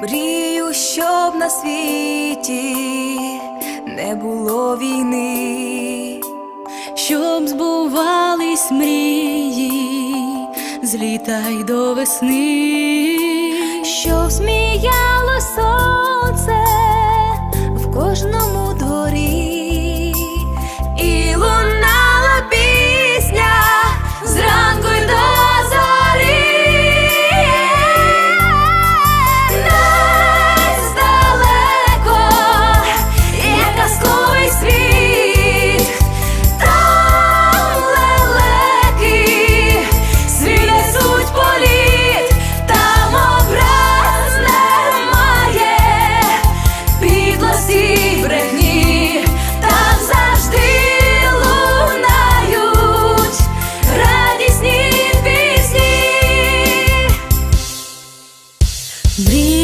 Мрію, щоб на світі не було війни, щоб збувались мрії, злітай до весни, щоб сміяло сонце в кожному. Brilla